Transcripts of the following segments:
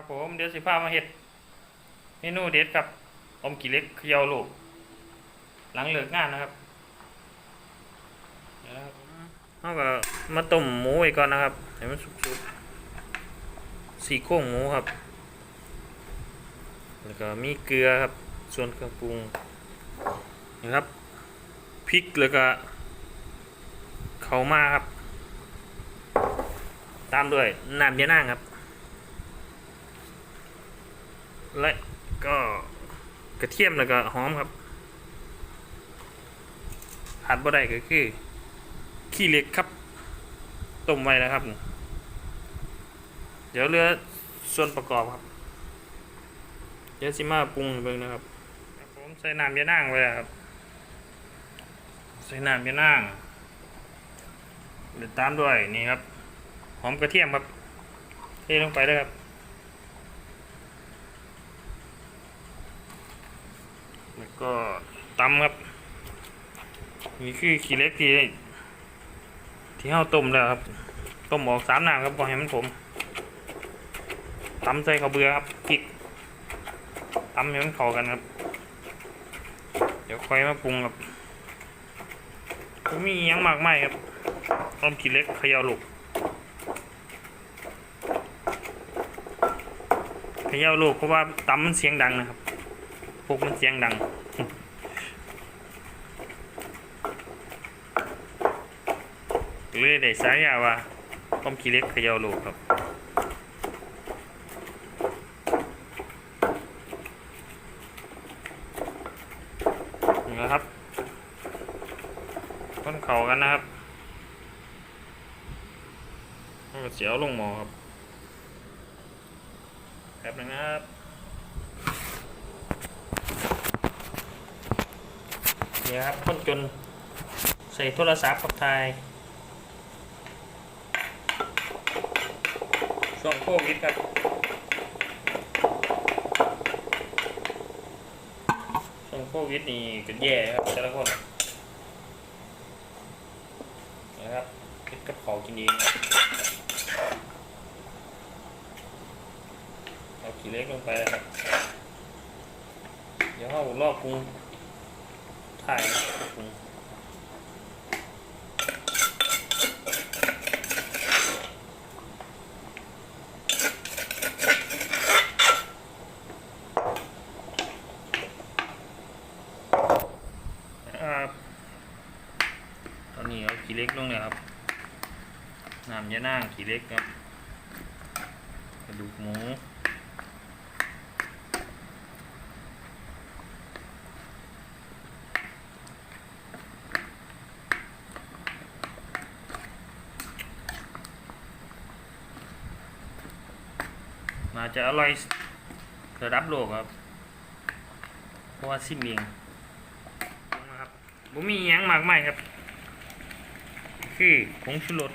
ครับผมเดี๋ยวสิพามาเห็ดเมนูเด็ดกับอมกี่เล็กเขยาวลูกหลังเลิกงานนะครับเดี๋ยวนะครับเราก็มาต้มหมูไว้ก่อนนะครับให้มันสุกๆสี่โครงหมูครับ แล้วก็มีเกลือครับ ส่วนเครื่องปรุงนะครับพริกแล้วก็เขามาครับ ตามด้วยน้ำยะนางครับ และก็กระเทียมแล้วก็หอมครับขาดบ่ได้ก็คือขี้เหล็กครับต้มไว้แล้วครับ เดี๋ยวเหลือส่วนประกอบครับเดี๋ยวสิมาปรุงเบิ่งนะครับผมใส่น้ำยะนางไว้ครับใส่น้ำยะนางเดี๋ยวตามด้วยนี่ครับหอมกระเทียมครับเทลงไปเลยครับ แล้วก็ตำครับ นี่คือขี้เล็กที่ที่เฮาต้มแล้วครับ ต้มออกสามน้ำครับพอให้มันผมตำใส่ข้าวเบื่อครับพริกตำให้มันเข้ากันครับ เดี๋ยวค่อยมาปรุงครับมีอิหยังมากมายครับต้มขี้เล็กขยาวลูกขยาวลูกเพราะว่าตำมันเสียงดังนะครับ กมันเสียงดังเลยได้สายยาว่าต้มขี้เล็กขยาวลูกครับนี่นะครับต้นเขากันนะครับเสียวลงหมอครับแป๊บนึงนะครับ นี่ครับคนจนใส่โทรศัพท์กับไทยช่วงโควิดครับช่วงโควิดนี่ก็แย่ครับแต่ละคนนะครับคิดกับขาวกินเองเอาขี้เล็กลงไปนะครับเดี๋ยวเราลอกปรุง ถ่ายปรุงครับตอนนี้เอาขี้เล็กลงเลยครับน้ำยะนางขี้เล็กครับกระดูกหมูาจะอร่อยระดับโลกครับ เพราะว่าซิมเองนะครับบ่มีหยังมากมายครับ คือผงชูรส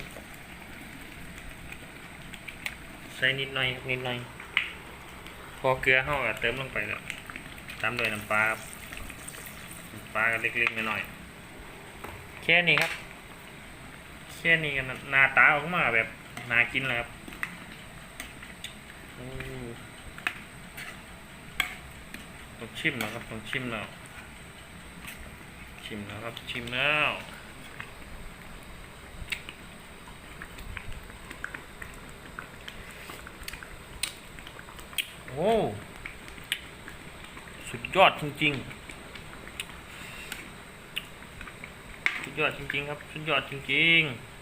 ใส่นิดหน่อยนิดหน่อย พอเกลือเฮาก็เติมลงไปแล้วตามด้วยน้ำปลาครับน้ำปลาก็เล็กๆน้อยๆแค่นี้ครับ แค่นี้กันหน้าตาออกมาแบบน่ากินแล้วครับ ต้องชิมแล้วครับต้องชิมแล้วชิมแล้วครับชิมแล้วโอ้สุดยอดจริงๆ สุดยอดจริงๆครับ สุดยอดจริงๆ